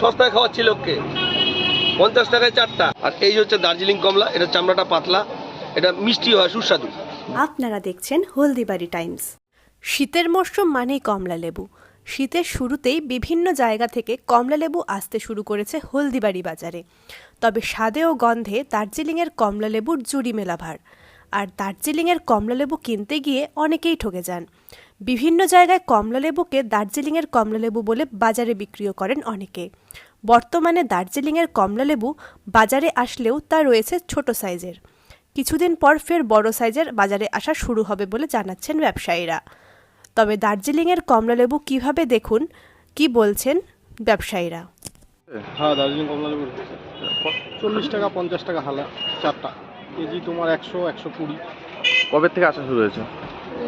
সস্তায় খাওয়াচ্ছি লোককে। পঞ্চাশ টাকায় চারটা। আর এই হচ্ছে দার্জিলিং কমলা, এটা চামড়াটা পাতলা। এটা মিষ্টি হয়, সুস্বাদু। আপনারা দেখছেন হলদিবাড়ি টাইমস। শীতের মরশুম মানেই কমলা লেবু। শীতের শুরুতেই বিভিন্ন জায়গা থেকে কমলা লেবু আসতে শুরু করেছে হলদিবাড়ি বাজারে। তবে স্বাদে ও গন্ধে দার্জিলিংয়ের কমলা লেবুর জুড়ি মেলা ভার আর দার্জিলিংয়ের কমলা লেবু কিনতে গিয়ে অনেকেই ঠকে যান। বিভিন্ন জায়গায় কমলালেবুকে দার্জিলিংয়ের কমলালেবু বলে বাজারে বিক্রিও করেন অনেকে। বর্তমানে দার্জিলিংয়ের কমলালেবু বাজারে আসলেও তা রয়েছে ছোট সাইজের। কিছুদিন পর ফের বড় সাইজের বাজারে আসা শুরু হবে বলে জানাচ্ছেন ব্যবসায়ীরা। তবে দার্জিলিংয়ের কমলালেবু কীভাবে দেখুন কি বলছেন ব্যবসায়ীরা? হ্যাঁ দার্জিলিং কমলা লেবু চল্লিশ টাকা পঞ্চাশ টাকা হালা চারটা। কেজি তোমার একশো একশো কুড়ি। কবে থেকে আসা শুরু হয়েছে?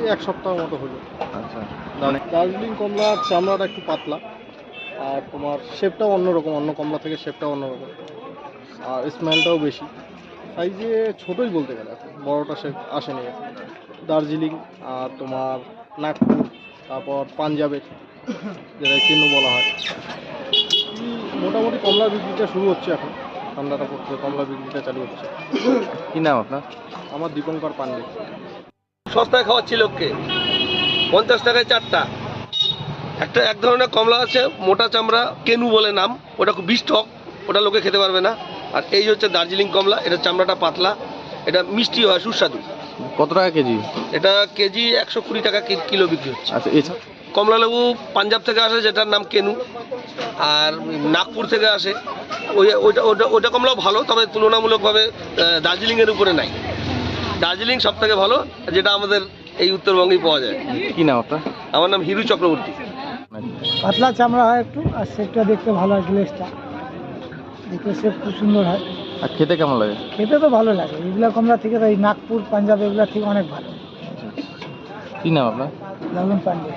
এই এক সপ্তাহ মতো হলো। আচ্ছা। দার- দার্জিলিং কমলার চামড়াটা একটু পাতলা। আর তোমার শেপটাও অন্যরকম অন্য কমলা থেকে শেপটাও অন্যরকম আর স্মেলটাও বেশি। সাইজে ছোটোই বলতে গেলে বড়োটা শেপ আসেনি দার্জিলিং আর তোমার নাগপুর তারপর পাঞ্জাবের যেটা কেনু বলা হয়। মোটামুটি কমলা বিক্রিটা শুরু হচ্ছে এখন। ঠান্ডাটা পড়ছে কমলা বিক্রিটা চালু হচ্ছে। কি নাম আপনার? আমার দীপঙ্কর পান্ডে। সস্তায় খাওয়াচ্ছি লোককে। পঞ্চাশ টাকায় চারটা। একটা এক ধরনের কমলা আছে মোটা চামড়া কেনু বলে নাম। ওটা খুব বিষ টক ওটা লোকে খেতে পারবে না। আর এই হচ্ছে দার্জিলিং কমলা এটা চামড়াটা পাতলা। এটা মিষ্টি হয় সুস্বাদু। কত টাকা কেজি? এটা কেজি একশো কুড়ি টাকা কিলো বিক্রি হচ্ছে। আচ্ছা এছাড়া? কমলা লেবু পাঞ্জাব থেকে আসে যেটার নাম কেনু। আর নাগপুর থেকে আসে। ওই ওইটা ওটা ওটা কমলাও ভালো তবে তুলনামূলকভাবে দার্জিলিংয়ের উপরে নাই। দার্জিলিং সব থেকে ভালো যেটা আমাদের এই উত্তরবঙ্গেই পাওয়া যায়। কি নাম আপনার? আমার নাম হিরু চক্রবর্তী। পাতলা চামড়া হয় একটু আর সেটটা দেখতে ভালো হয় গ্লেসটা দেখতে সে খুব সুন্দর হয়। আর খেতে কেমন লাগে? খেতে তো ভালো লাগে। এগুলো কমলা থেকে তো এই নাগপুর পাঞ্জাব এগুলো থেকে অনেক ভালো। কি নাম আপনার? লালন পান্ডে।